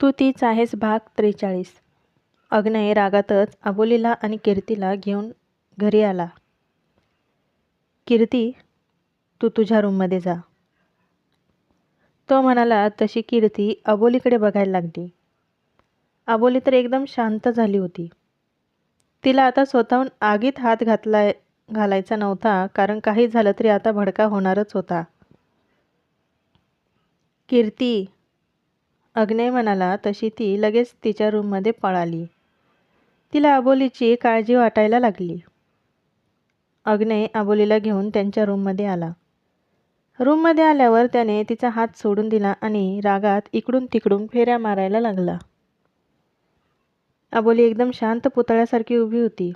तू तीच आहेस भाग त्रेचाळीस. अग्नय रागातच अबोलीला आणि कीर्तीला घेऊन घरी आला. कीर्ती तू तुझ्या रूममध्ये जा. तो म्हणाला तशी कीर्ती अबोलीकडे बघायला लागली. अबोली तर एकदम शांत झाली होती. तिला आता स्वतःहून आगीत हात घातलाय घालायचा नव्हता कारण काही झालं तरी आता भडका होणारच होता. कीर्ती अग्नय म्हणाला तशी ती लगेच तिच्या रूममध्ये पळाली. तिला अबोलीची काळजी वाटायला लागली. अग्नय अबोलीला घेऊन त्यांच्या रूममध्ये आला. रूममध्ये आल्यावर त्याने तिचा हात सोडून दिला आणि रागात इकडून तिकडून फेऱ्या मारायला लागला. अबोली एकदम शांत पुतळ्यासारखी उभी होती.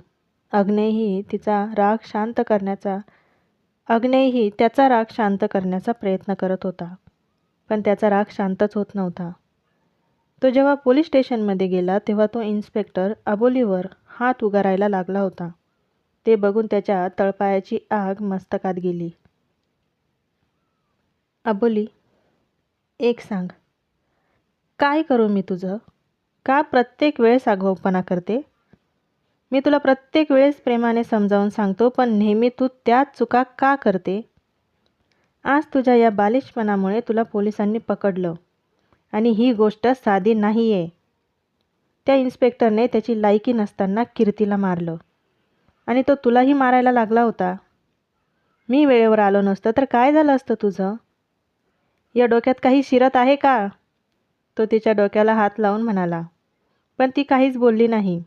अग्नेयही तिचा राग शांत करण्याचा अग्नेयही त्याचा राग शांत करण्याचा प्रयत्न करत होता. पण त्याचा राग शांतच होत नव्हता. तो जेव्हा पोलीस स्टेशनमध्ये गेला तेव्हा तो इन्स्पेक्टर अबोलीवर हात उगारायला लागला होता. ते बघून त्याच्या तळपायाची आग मस्तकात गेली. अबोली एक सांग. काय करू मी तुझं? का प्रत्येक वेळेस आघोपणा करते? मी तुला प्रत्येक वेळेस प्रेमाने समजावून सांगतो पण नेहमी तू त्याच चुका का करते? आज तुझ्या या बालिशपणामुळे तुला पोलिसांनी पकडलं. आणि ही गोष्ट साधी नाही आहे त्या इन्स्पेक्टरने त्याची लायकी नसताना कीर्तीला मारलं. आणि तो तुलाही मारायला लागला होता. मी वेळेवर आलो नसतं तर काय झालं असतं तुझं? या डोक्यात काही शिरत आहे का? तो तिच्या डोक्याला हात लावून म्हणाला. पण ती काहीच बोलली नाही.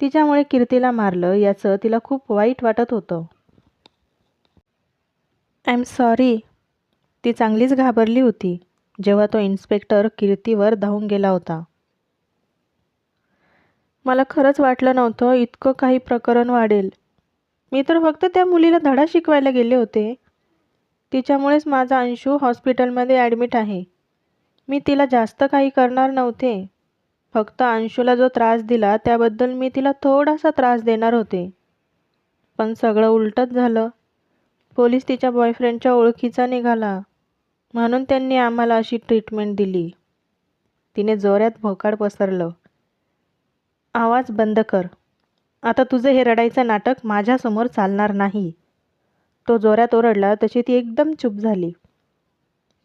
तिच्यामुळे कीर्तीला मारलं याचं तिला खूप वाईट वाटत होतं. आय एम सॉरी ती चांगलीच घाबरली होती. जेव्हा तो इन्स्पेक्टर कीर्तीवर धावून गेला होता. मला खरंच वाटलं नव्हतं इतकं काही प्रकरण वाढेल. मी तर फक्त त्या मुलीला धडा शिकवायला गेले होते. तिच्यामुळेच माझा अंशू हॉस्पिटलमध्ये ॲडमिट आहे. मी तिला जास्त काही करणार नव्हते. फक्त अंशूला जो त्रास दिला त्याबद्दल मी तिला थोडासा त्रास देणार होते. पण सगळं उलटच झालं. पोलीस तिच्या बॉयफ्रेंडच्या ओळखीचा निघाला. म्हणून त्यांनी आम्हाला अशी ट्रीटमेंट दिली. तिने जोऱ्यात भोकाड पसरलं. आवाज बंद कर. आता तुझं हे रडायचं नाटक माझ्यासमोर चालणार नाही. तो जोऱ्यात ओरडला तशी ती एकदम चूप झाली.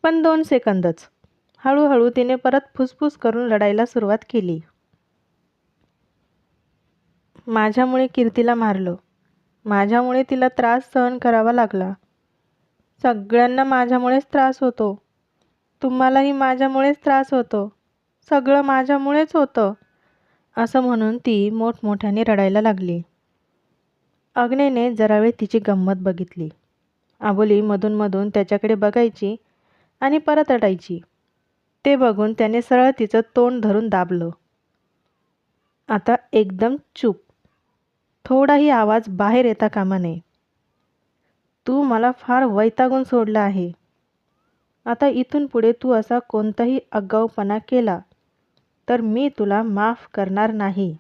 पण दोन सेकंदच. हळूहळू तिने परत फुसफुस करून रडायला सुरुवात केली. माझ्यामुळे कीर्तीला मारलं. माझ्यामुळे तिला त्रास सहन करावा लागला. सगळ्यांना माझ्यामुळेच त्रास होतो. तुम्हालाही माझ्यामुळेच त्रास होतो. सगळं माझ्यामुळेच होतं. असं म्हणून ती मोठमोठ्याने रडायला लागली. अग्नेने जरा वेळ तिची गंमत बघितली. आबोली मधूनमधून त्याच्याकडे बघायची आणि परत रडायची. ते बघून त्याने सरळ तिचं तोंड धरून दाबलं. आता एकदम चूप. थोडाही आवाज बाहेर येता कामा नये. तू मला फार वैतागून सोडलं आहे. आता इथून पुढे तू असा कोणताही आगाऊपणा केला तर मी तुला माफ करणार नाही.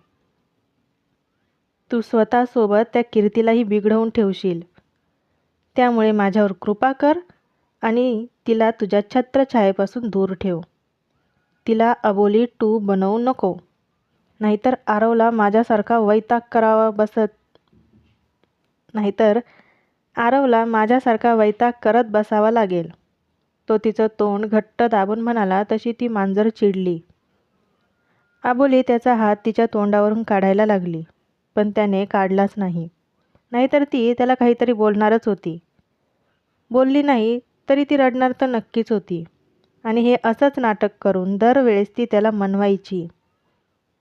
तू स्वतःसोबत त्या कीर्तीलाही बिघडवून ठेवशील. त्यामुळे माझ्यावर कृपा कर आणि तिला तुझ्या छत्रछायेपासून दूर ठेव. तिला अबोली टू बनवू नको. नाहीतर आरवला माझ्यासारखा वैताग करावा बसत नाहीतर आरवला माझ्यासारखा वैताग करत बसावा लागेल. तो तिचं तोंड घट्ट दाबून म्हणाला तशी ती मांजर चिडली. आबोली त्याचा हात तिच्या तोंडावरून काढायला लागली पण त्याने काढलाच नाही. नाहीतर ती त्याला काहीतरी बोलणारच होती. बोलली नाही तरी ती रडणार तर नक्कीच होती. आणि हे असंच नाटक करून दरवेळेस ती त्याला मनवायची.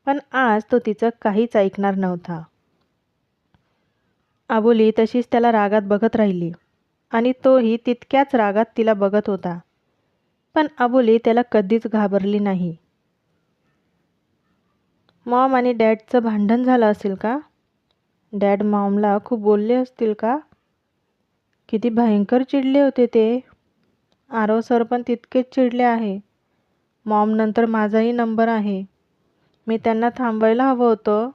पण आज तो तिचं काहीच ऐकणार नव्हता. अबोली तशीच त्याला रागात बघत राहिली. आणि तोही तितक्याच रागात तिला बघत होता. पण अबोली त्याला कधीच घाबरली नाही. मॉम आणि डॅडचं भांडण झालं असेल का? डॅड मॉमला खूप बोलले असतील का? किती भयंकर चिडले होते ते. आरव सर पण तितकेच चिडले आहे. मॉम नंतर माझाही नंबर आहे. मी त्यांना थांबायला हवं होतं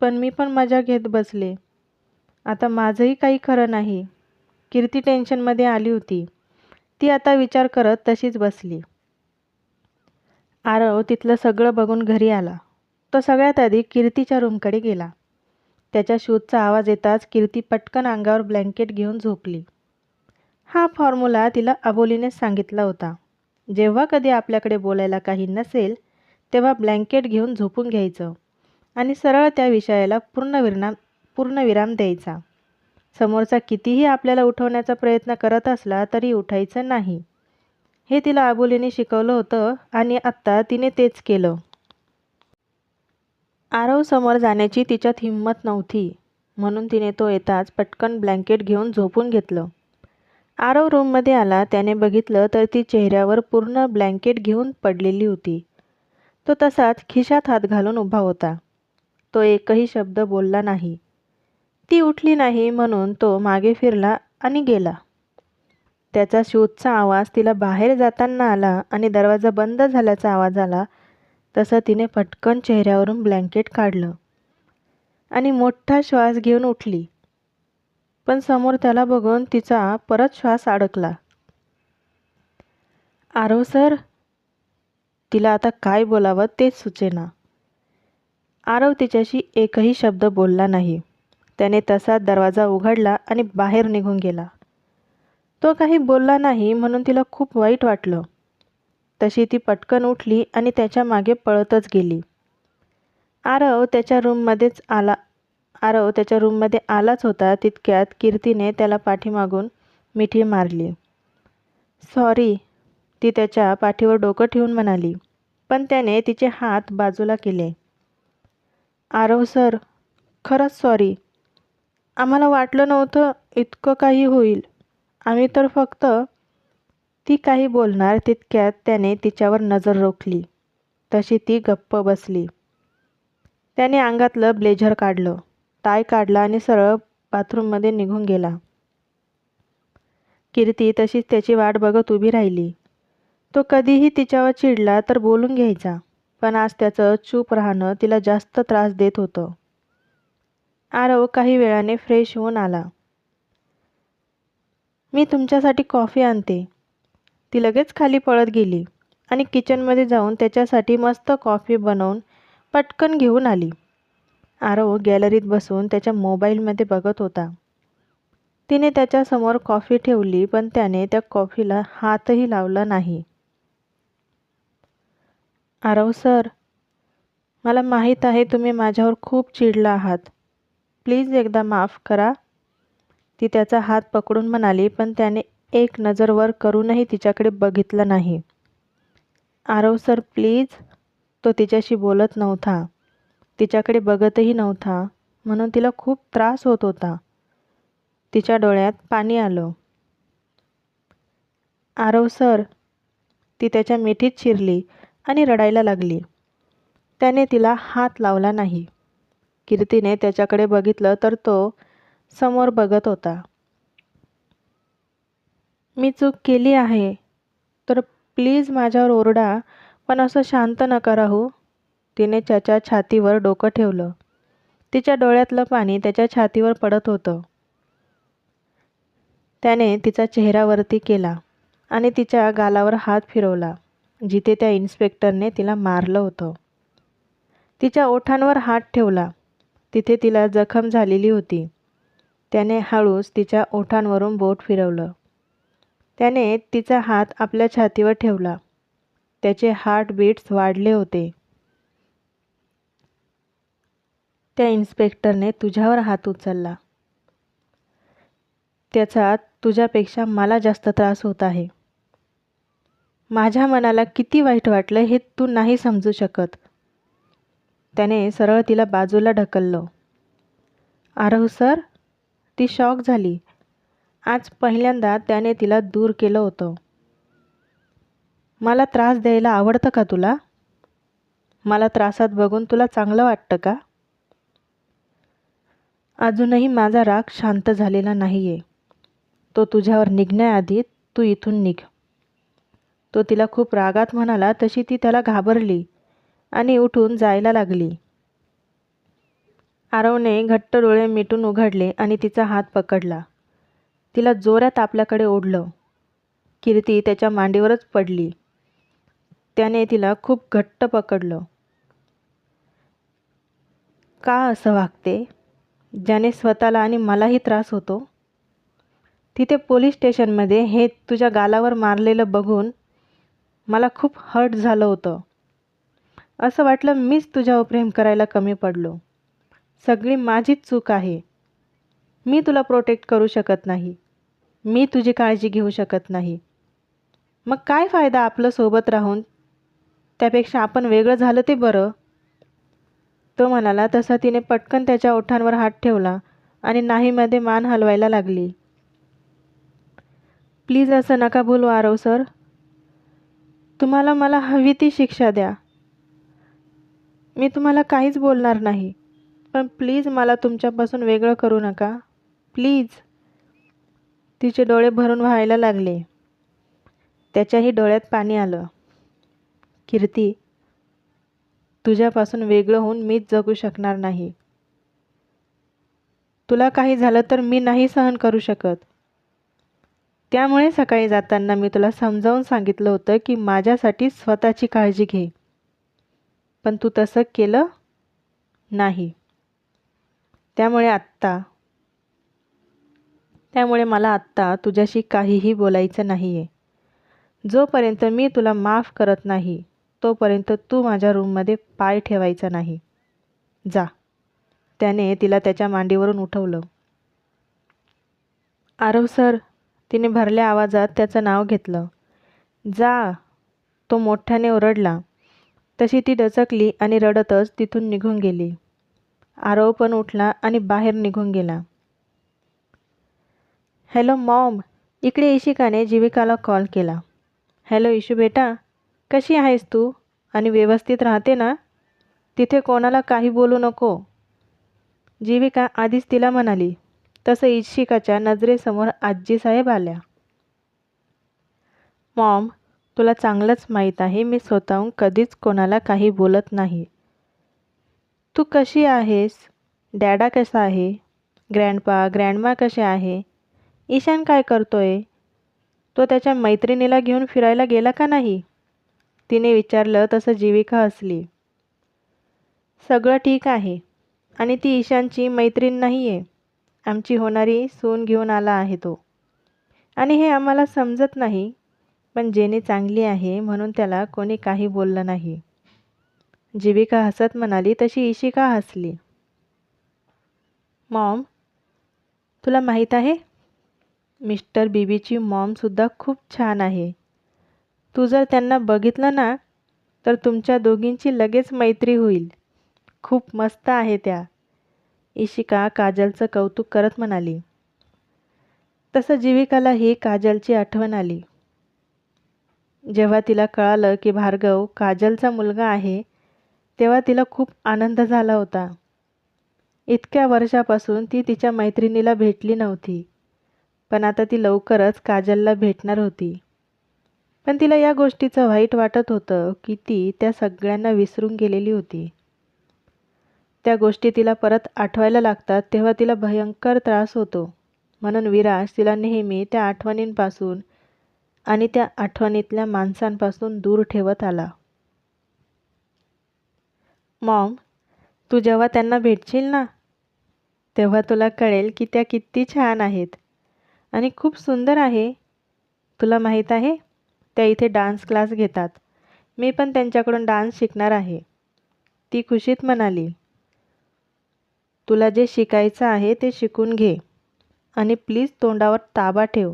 पण मी पण मजा घेत बसले. आता माझंही काही खरं नाही. कीर्ती टेन्शनमध्ये आली होती. ती आता विचार करत तशीच बसली. आरव तिथलं सगळं बघून घरी आला. तो सगळ्यात आधी कीर्तीच्या रूमकडे गेला. त्याच्या शूजचा आवाज येताच कीर्ती पटकन अंगावर ब्लँकेट घेऊन झोपली. हा फॉर्म्युला तिला अबोलीनेच सांगितला होता. जेव्हा कधी आपल्याकडे बोलायला काही नसेल तेव्हा ब्लँकेट घेऊन झोपून घ्यायचं आणि सरळ त्या विषयाला पूर्ण विराम पूर्णविराम द्यायचा. समोरचा कितीही आपल्याला उठवण्याचा प्रयत्न करत असला तरी उठायचं नाही. हे तिला आबोलीने शिकवलं होतं आणि आत्ता तिने तेच केलं. आरव समोर जाण्याची तिच्यात हिंमत नव्हती. म्हणून तिने तो येताच पटकन ब्लँकेट घेऊन झोपून घेतलं. आरव रूममध्ये आला त्याने बघितलं तर ती चेहऱ्यावर पूर्ण ब्लँकेट घेऊन पडलेली होती. तो तसाच खिशात हात घालून उभा होता. तो एकही शब्द बोलला नाही. ती उठली नाही म्हणून तो मागे फिरला आणि गेला. त्याचा शूजचा आवाज तिला बाहेर जाताना आला आणि दरवाजा बंद झाल्याचा आवाज आला तसं तिने पटकन चेहऱ्यावरून ब्लँकेट काढलं आणि मोठा श्वास घेऊन उठली. पण समोर त्याला बघून तिचा परत श्वास अडकला. आरो सर तिला आता काय बोलावं तेच सुचेना. आरव तिच्याशी एकही शब्द बोलला नाही. त्याने तसाच दरवाजा उघडला आणि बाहेर निघून गेला. तो काही बोलला नाही म्हणून तिला खूप वाईट वाटलं. तशी ती पटकन उठली आणि त्याच्यामागे पळतच गेली. आरव त्याच्या रूममध्येच आला आरव त्याच्या रूममध्ये आलाच होता तितक्यात कीर्तीने त्याला पाठीमागून मिठी मारली. सॉरी ती त्याच्या पाठीवर डोकं ठेवून म्हणाली पण त्याने तिचे हात बाजूला केले. आरव सर खरंच सॉरी आम्हाला वाटलं नव्हतं इतकं काही होईल. आम्ही तर फक्त ती काही बोलणार तितक्यात त्याने तिच्यावर नजर रोखली. तशी ती गप्प बसली. त्याने अंगातलं ब्लेझर काढलं. टाय काढला आणि सरळ बाथरूममध्ये निघून गेला. कीर्ती तशीच त्याची वाट बघत उभी राहिली. तो कधीही तिच्यावर चिडला तर बोलून घ्यायचा पण आज त्याचं चूप राहणं तिला जास्त त्रास देत होतं. आरव काही वेळाने फ्रेश होऊन आला. मी तुमच्यासाठी कॉफी आणते. ती लगेच खाली पळत गेली आणि किचनमध्ये जाऊन त्याच्यासाठी मस्त कॉफी बनवून पटकन घेऊन आली. आरव गॅलरीत बसून त्याच्या मोबाईलमध्ये बघत होता. तिने त्याच्यासमोर कॉफी ठेवली पण त्याने त्या कॉफीला हातही लावला नाही. आरव सर मला माहीत आहे तुम्ही माझ्यावर खूप चिडला आहात. प्लीज एकदा माफ करा. ती त्याचा हात पकडून म्हणाली पण त्याने एक नजर वर करूनही तिच्याकडे बघितलं नाही. Aarav sir please. तो तिच्याशी बोलत नव्हता. तिच्याकडे बघतही नव्हता. म्हणून तिला खूप त्रास होत होता. तिच्या डोळ्यात पाणी आलं. आरव सर ती त्याच्या मिठीत शिरली आणि रडायला लागली. त्याने तिला हात लावला नाही. कीर्तीने त्याच्याकडे बघितलं तर तो समोर बघत होता. मी चूक केली आहे तर प्लीज माझ्यावर ओरडा पण असं शांत नका राहू तिने त्याच्या छातीवर डोकं ठेवलं. तिच्या डोळ्यातलं पाणी त्याच्या छातीवर पडत होतं. त्याने तिचा चेहरावरती केला आणि तिच्या गालावर हात फिरवला जिथे त्या इन्स्पेक्टरने तिला मारलं होतं. तिच्या ओठांवर हात ठेवला तिथे तिला जखम झालेली होती. त्याने हळूच तिच्या ओठांवरून बोट फिरवलं. त्याने तिचा हात आपल्या छातीवर ठेवला. त्याचे हार्टबीट्स वाढले होते. त्या इन्स्पेक्टरने तुझ्यावर हात उचलला. त्याचा तुझ्यापेक्षा मला जास्त त्रास होत आहे. माझ्या मनाला किती वाईट वाटलं हे तू नाही समजू शकत. त्याने सरळ तिला बाजूला ढकललं. आरव सर ती शॉक झाली. आज पहिल्यांदा त्याने तिला दूर केलं होतं. मला त्रास द्यायला आवडतं का तुला? मला त्रासात बघून तुला चांगलं वाटतं का? अजूनही माझा राग शांत झालेला नाही आहे तो तुझ्यावर निघण्याआधी तू इथून निघ. तो तिला खूप रागात म्हणाला तशी ती त्याला घाबरली. आणि उठून जायला लागली. आरवने घट्ट डोळे मिटून उघडले आणि तिचा हात पकडला. तिला जोरात आपल्याकडे ओढलं. कीर्ती त्याच्या मांडीवरच पडली. त्याने तिला खूप घट्ट पकडलं. का असं वागते? ज्याने स्वतःला आणि मलाही त्रास होतो? तिथे पोलीस स्टेशनमध्ये हे तुझ्या गालावर मारलेलं बघून मला खूप हर्ट झालं होतं. असं वाटलं मीच तुझ्यावर प्रेम करायला कमी पडलो. सगळी माझीच चूक आहे. मी तुला प्रोटेक्ट करू शकत नाही. मी तुझी काळजी घेऊ शकत नाही. मग काय फायदा आपलं सोबत राहून? त्यापेक्षा आपण वेगळं झालं ते बरं. तो म्हणाला तसा तिने पटकन त्याच्या ओठांवर हात ठेवला आणि नाहीमध्ये मान हलवायला लागली. प्लीज असं नका बोलू आरव सर. तुम्हाला मला हवी ती शिक्षा द्या. मी तुम्हाला काहीच बोलणार नाही. पण प्लीज मला तुमच्यापासून वेगळं करू नका. प्लीज. तिचे डोळे भरून व्हायला लागले. त्याच्याही डोळ्यात पाणी आलं. कीर्ती तुझ्यापासून वेगळं होऊन मीच जगू शकणार नाही. तुला काही झालं तर मी नाही सहन करू शकत. त्यामुळे सकाळी जाताना मी तुला समजावून सांगितलं होतं की माझ्यासाठी स्वतःची काळजी घे. पण तू तसं केलं नाही. त्यामुळे आत्ता त्यामुळे मला आत्ता तुझ्याशी काहीही बोलायचं नाही आहे जोपर्यंत मी तुला माफ करत नाही तोपर्यंत तू माझ्या रूममध्ये पाय ठेवायचा नाही. जा. त्याने तिला त्याच्या मांडीवरून उठवलं. आरव सर तिने भरल्या आवाजात त्याचं नाव घेतलं. जा. तो मोठ्याने ओरडला. तशी ती डचकली आणि रडतच तिथून निघून गेली. आरव पण उठला आणि बाहेर निघून गेला. हॅलो मॉम इकडे इशिकाने जीविकाला कॉल केला. हॅलो इशू बेटा कशी आहेस तू? आणि व्यवस्थित राहते ना? तिथे कोणाला काही बोलू नको. जीविका आधीच तिला म्हणाली. तसं इशिकाच्या नजरेसमोर आजीसाहेब आल्या. मॉम तुला चांगलंच माहीत आहे मी स्वतःहून कधीच कोणाला काही बोलत नाही. तू कशी आहेस? डॅडा कसा आहे? ग्रँडपा ग्रँडमा कसे आहे? ईशान काय करतोय? तो त्याच्या मैत्रिणीला घेऊन फिरायला गेला का नाही? तिने विचारलं तसं जीविका हसली सगळं ठीक आहे. आणि ती ईशानची मैत्रीण नाही आहे आमची होणारी सून घेऊन आला आहे तो. आणि हे आम्हाला समजत नाही. पण जेनी चांगली आहे म्हणून त्याला कोणी काही बोललं नाही. जीविका हसत म्हणाली तशी इशिका हसली? मॉम तुला माहीत आहे मिस्टर बीबीची मॉमसुद्धा खूप छान आहे. तू जर त्यांना बघितलं ना तर तुमच्या दोघींची लगेच मैत्री होईल. खूप मस्त आहे त्या. इशिका काजलचं कौतुक करत म्हणाली. तसं जीविकालाही काजलची आठवण आली. जेव्हा तिला कळालं की भार्गव काजलचा मुलगा आहे तेव्हा तिला खूप आनंद झाला होता. इतक्या वर्षापासून ती तिच्या मैत्रिणीला भेटली नव्हती पण आता ती लवकरच काजलला भेटणार होती. पण तिला या गोष्टीचं वाईट वाटत होतं की ती त्या सगळ्यांना विसरून गेलेली होती. त्या गोष्टी तिला परत आठवायला लागतात तेव्हा तिला भयंकर त्रास होतो. म्हणून विराज तिला नेहमी त्या आठवणींपासून आणि त्या आठवणीतल्या माणसांपासून दूर ठेवत आला. मॉम तू जेव्हा त्यांना भेटशील ना तेव्हा तुला कळेल की त्या किती छान आहेत आणि खूप सुंदर आहे. तुला माहीत आहे त्या इथे डान्स क्लास घेतात. मी पण त्यांच्याकडून डान्स शिकणार आहे. ती खुशीत म्हणाली. तुला जे शिकायचं आहे ते शिकून घे आणि प्लीज तोंडावर ताबा ठेव.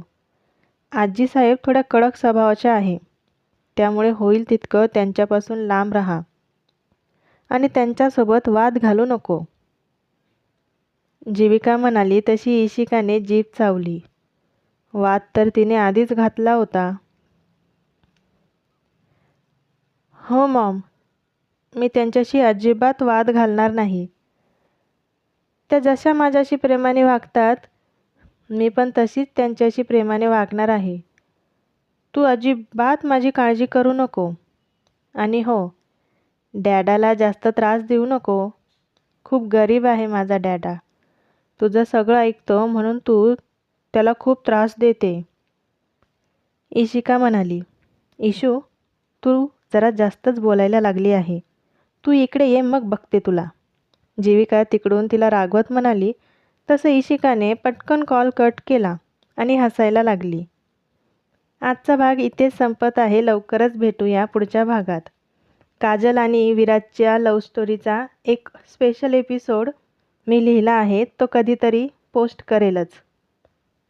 आजीसाहेब थोड्या कडक स्वभावाच्या आहे. त्यामुळे होईल तितकं त्यांच्यापासून लांब राहा. आणि त्यांच्यासोबत वाद घालू नको. जीविका म्हणाली तशी इशिकाने जीप चावली. वाद तर तिने आधीच घातला होता. हो मॉम. मी त्यांच्याशी अजिबात वाद घालणार नाही. त्या जशा माझ्याशी प्रेमाने वागतात मी पण तशीच त्यांच्याशी प्रेमाने वागणार आहे. तू अजिबात माझी काळजी करू नको. आणि हो डॅडाला जास्त त्रास देऊ नको. खूप गरीब आहे माझा डॅडा. तुझं सगळं ऐकतो म्हणून तू त्याला खूप त्रास देते. इशिका म्हणाली इशू तू जरा जास्तच बोलायला लागली आहे. तू इकडे ये मग बघते तुला. जीविका तिकडून तिला रागवत म्हणाली तसं इशिकाने पटकन कॉल कट केला आणि हसायला लागली. आजचा भाग इथेच संपत आहे. लवकरच भेटूया पुढच्या भागात. काजल आणि विराजच्या लव्ह स्टोरीचा एक स्पेशल एपिसोड मी लिहिला आहे. तो कधीतरी पोस्ट करेलच.